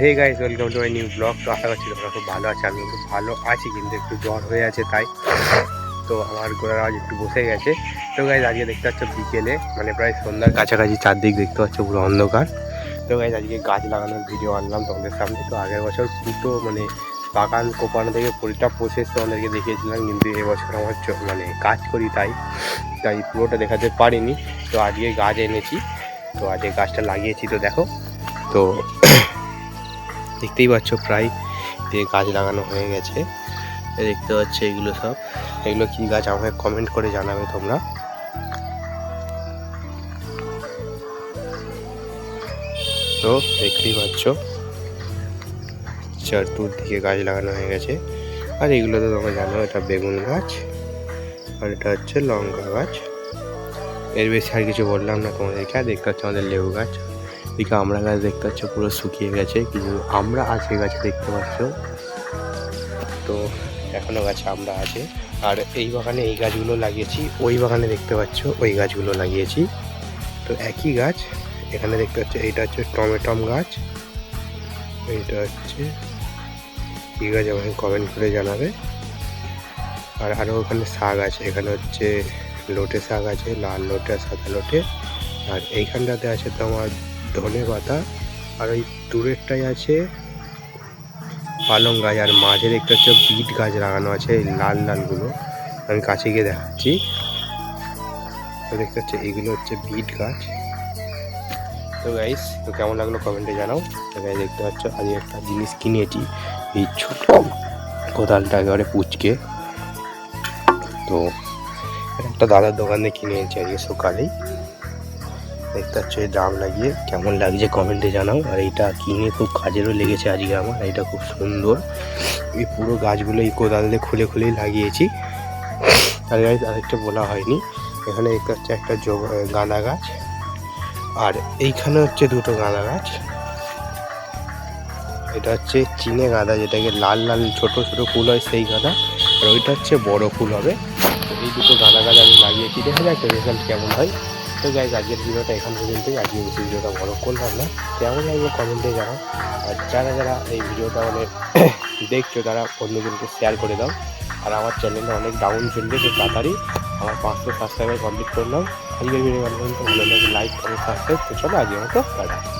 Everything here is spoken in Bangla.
Hey guys welcome to my new blog তো আশা করছি তোমরা খুব ভালো আছে আমি কিন্তু ভালো আছি, কিন্তু একটু জ্বর হয়ে আছে তাই। তো আমার গোড়ার আওয়াজ একটু বসে গেছে। তো গাইজ আজকে দেখতে পাচ্ছ বিকেলে মানে প্রায় সন্ধ্যার কাছাকাছি চারদিক দেখতে পাচ্ছ পুরো অন্ধকার। তো গাইজ আজকে গাছ লাগানোর ভিডিও আনলাম তোমাদের সামনে। তো আগের বছর পুরো মানে বাগান কোপানো থেকে পুরোটা প্রসেস তোমাদেরকে দেখিয়েছিলাম, কিন্তু এবছর আমার মানে কাজ করি তাই। তাই পুরোটা দেখাতে পারিনি। তো আজকে গাছ এনেছি। তো আজকে গাছটা লাগিয়েছি, তো দেখো। তো দেখতেই পাচ্ছ প্রায় গাছ লাগানো হয়ে গেছে। দেখতে পাচ্ছ এগুলো সব। এগুলো কি গাছ আমাকে কমেন্ট করে জানাবে তোমরা। তো দেখতেই পাচ্ছ চতুর্দিকে গাছ লাগানো হয়ে গেছে। আর এগুলো তো তোমরা জানো, এটা বেগুন গাছ আর এটা হচ্ছে লঙ্কা গাছ। এর বেশি আর কিছু বললাম না তোমাদেরকে। আর দেখতে পাচ্ছ আমাদের লেবু গাছ। এদিকে আমরা গাছ দেখতে পাচ্ছ, পুরো শুকিয়ে গেছে, কিন্তু আমরা আছে গাছ দেখতে পাচ্ছ। তো এখনও গাছে আমরা আছে। আর এই বাগানে এই গাছগুলো লাগিয়েছি, ওই বাগানে দেখতে পাচ্ছ, ওই গাছগুলো লাগিয়েছি। তো একই গাছ, এখানে দেখতে পাচ্ছ, এইটা হচ্ছে টমেটম গাছ। এইটা হচ্ছে, কি গাছ আমাকে কমেন্ট করে জানাবে। আর আরও ওখানে শাক আছে, এখানে হচ্ছে লোটে শাক আছে, লাল লোটে সাদা লোটে। আর এইখানটাতে আছে তোমার ধনে পাতা, আর ওই দূরেরটাই আছে পালং গাছ, আর মাঝে দেখতে হচ্ছে বিট গাছ লাগানো আছে লাল লালগুলো। আমি কাছে গিয়ে দেখাচ্ছি। তো দেখতে হচ্ছে এগুলো হচ্ছে বিট গাছ। তো গাইস তো কেমন লাগল কমেন্টে জানাও। তো গাইস দেখতে পাচ্ছ আজকে একটা জিনিস কিনেছি, এই ছোট কোদালটা একেবারে পুচকে। তো একটা দাদার দোকানে কিনে এনেছি আজকে সকালেই। দেখতে এই দাম লাগিয়ে। কেমন লাগছে কমেন্টে জানাও। আর এইটা কিনে খুব কাজেরও লেগেছে আজকে আমার এটা খুব সুন্দর। এই পুরো গাছগুলো এই কোদাল দিয়ে খুলে খুলেই লাগিয়েছি। আর গাছ আরেকটা বলা হয়নি। এখানে দেখতে হচ্ছে একটা গাঁদা গাছ। আর এইখানে হচ্ছে দুটো গাঁদা গাছ। এটা হচ্ছে চিনে গাঁদা, যেটাকে লাল লাল ছোট ছোট ফুল হয় সেই গাঁদা। আর ওইটা হচ্ছে বড় ফুল হবে। এই দুটো গাঁদা গাছ আমি লাগিয়েছি। দেখা যাক রেজাল্ট কেমন হয়। তো যাই আজকের ভিডিওটা এখান পর্যন্তই। আজকে বেশি ভিডিওটা বড় করলাম না। কেমন লাগবে কমেন্টে জানাও। আর যারা যারা এই ভিডিওটা মানে দেখছ, তারা অন্যজনকে শেয়ার করে দাও। আর আমার চ্যানেলটা অনেক ডাউন চলছে খুব তাড়াতাড়ি আমার পাঁচশো সাবস্ক্রাইবার কমপ্লিট করলাম। আজকের ভিডিও ভালো লাগে লাইক কমেন্ট সাবস্ক্রাইব তো চলো আজকের মতো, টাটা।